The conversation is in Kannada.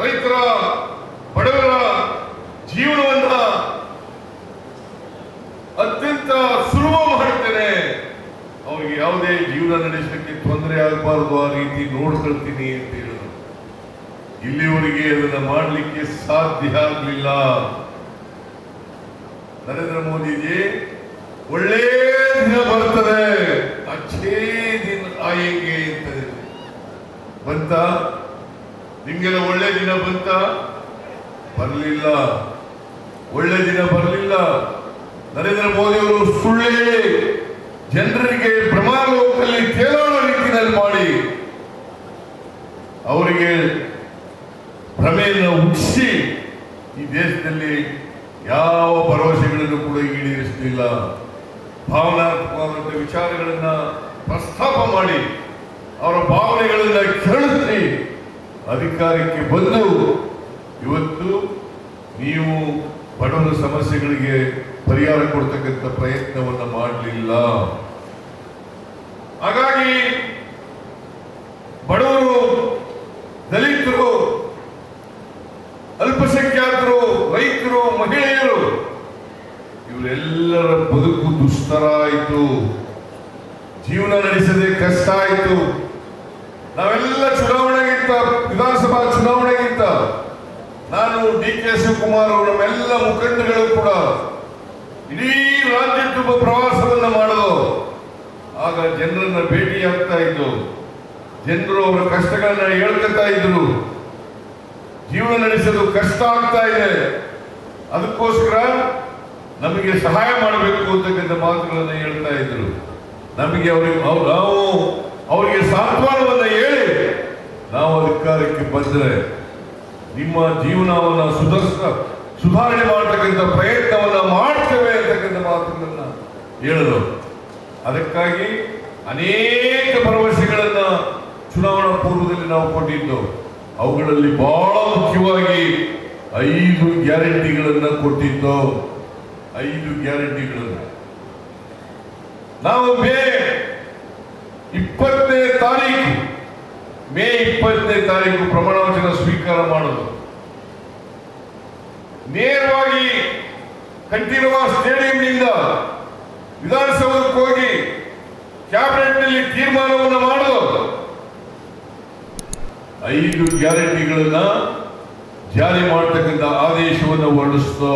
ರೈತರ ಬಡವರ ಜೀವನವನ್ನ ಅತ್ಯಂತ ಸುಲಭ ಮಾಡುತ್ತೇನೆ. ಅವ್ರಿಗೆ ಯಾವುದೇ ಜೀವನ ನಡೆಸಲಿಕ್ಕೆ ತೊಂದರೆ ಆಗಬಾರದು ಆ ರೀತಿ ನೋಡ್ಕೊಳ್ತೀನಿ ಅಂತ ಹೇಳಿದ್ರು. ಇಲ್ಲಿವರೆಗೆ ಅದನ್ನ ಮಾಡಲಿಕ್ಕೆ ಸಾಧ್ಯ ಆಗಲಿಲ್ಲ. ನರೇಂದ್ರ ಮೋದಿಜಿ, ಒಳ್ಳೆ ದಿನ ಬರ್ತದೆ ಅಚ್ಚೇ ದಿನ ಆಯಂಗೆ ಅಂತ ಬಂತ? ನಿಮ್ಗೆಲ್ಲ ಒಳ್ಳೆ ದಿನ ಬಂತ? ಬರಲಿಲ್ಲ. ಒಳ್ಳೆ ದಿನ ಬರಲಿಲ್ಲ. ನರೇಂದ್ರ ಮೋದಿ ಅವರು ಸುಳ್ಳು ಜನರಿಗೆ ಭ್ರಮಾಲೋಕದಲ್ಲಿ ತೇಲಾಡೋ ರೀತಿಯಲ್ಲಿ ಮಾಡಿ ಅವರಿಗೆ ಭ್ರಮೆಯನ್ನು ಹುಟ್ಟಿಸಿ ಈ ದೇಶದಲ್ಲಿ ಯಾವ ಭರವಸೆಗಳನ್ನು ಕೂಡ ಈಡೇರಿಸಲಿಲ್ಲ ಭಾವನಾತ್ಮಕವಾದಂಥ ವಿಚಾರಗಳನ್ನ ಪ್ರಸ್ತಾಪ ಮಾಡಿ ಅವರ ಭಾವನೆಗಳನ್ನು ಕೆರಳಿಸಿ ಅಧಿಕಾರಕ್ಕೆ ಬಂದು ಇವತ್ತು ನೀವು ಬಡವರ ಸಮಸ್ಯೆಗಳಿಗೆ ಪರಿಹಾರ ಕೊಡ್ತಕ್ಕಂಥ ಪ್ರಯತ್ನವನ್ನ ಮಾಡಲಿಲ್ಲ. ಹಾಗಾಗಿ ಬಡವರು, ದಲಿತರು, ಅಲ್ಪಸಂಖ್ಯಾತರು, ರೈತರು, ಮಹಿಳೆಯರು, ಇವರೆಲ್ಲರ ಬದುಕು ದುಸ್ತರ ಆಯಿತು. ಜೀವನ ನಡೆಸದೆ ಕಷ್ಟ ಆಯಿತು. ನಾವೆಲ್ಲ ಚುನಾವಣೆಗಿಂತ ಕೆ ಶಿವಕುಮಾರ್ ಅವರು ನಮ್ಮೆಲ್ಲ ಮುಖಂಡಗಳು ಕೂಡ ಇಡೀ ರಾಜ್ಯ ತುಂಬ ಪ್ರವಾಸವನ್ನ ಮಾಡೋದು ಆಗ ಜನರನ್ನ ಆಗ್ತಾ ಇದ್ದು ಜನರು ಅವರ ಕಷ್ಟಗಳನ್ನ ಹೇಳ್ಕೊತಾ ಇದ್ರು. ಜೀವನ ನಡೆಸಲು ಕಷ್ಟ ಆಗ್ತಾ ಇದೆ. ಅದಕ್ಕೋಸ್ಕರ ನಮಗೆ ಸಹಾಯ ಮಾಡಬೇಕು ಅಂತಕ್ಕಂಥ ಮಾತುಗಳನ್ನು ಹೇಳ್ತಾ ಇದ್ರು. ನಮಗೆ ಅವರಿಗೆ ಅವ್- ನಾವು ಅವರಿಗೆ ಸಾಂತ್ವನವನ್ನ ಹೇಳಿ ನಾವು ಅಧಿಕಾರಕ್ಕೆ ಬಂದರೆ ನಿಮ್ಮ ಜೀವನವನ್ನು ಸುಧರ್ಸ, ಸುಧಾರಣೆ ಮಾಡತಕ್ಕಂಥ ಪ್ರಯತ್ನವನ್ನ ಮಾಡ್ತೇವೆ ಅಂತಕ್ಕಂಥ ಮಾತುಗಳನ್ನ ಹೇಳಲು ಅದಕ್ಕಾಗಿ ಅನೇಕ ಭರವಸೆಗಳನ್ನ ಚುನಾವಣಾ ಪೂರ್ವದಲ್ಲಿ ನಾವು ಕೊಟ್ಟಿದ್ದು. ಅವುಗಳಲ್ಲಿ ಬಹಳ ಮುಖ್ಯವಾಗಿ ಐದು ಗ್ಯಾರಂಟಿಗಳನ್ನ ಕೊಟ್ಟಿದ್ದು. ಐದು ಗ್ಯಾರಂಟಿಗಳನ್ನು. ನಾವು ಮೇ ಇಪ್ಪತ್ತನೇ ತಾರೀಕು, ಮೇ ಇಪ್ಪತ್ತನೇ ತಾರೀಕು ಪ್ರಮಾಣ ವಚನ ಸ್ವೀಕಾರ ಮಾಡೋದು. ನೇರವಾಗಿ ಕಂಠೀರವ ಸ್ಟೇಡಿಯಂನಿಂದ ವಿಧಾನಸೌಧಕ್ಕೆ ಹೋಗಿ ಕ್ಯಾಬಿನೆಟ್ನಲ್ಲಿ ತೀರ್ಮಾನವನ್ನು ಮಾಡೋದು ಐದು ಗ್ಯಾರಂಟಿಗಳನ್ನ ಜಾರಿ ಮಾಡತಕ್ಕಂಥ ಆದೇಶವನ್ನು ಹೊರಡಿಸ್ತು.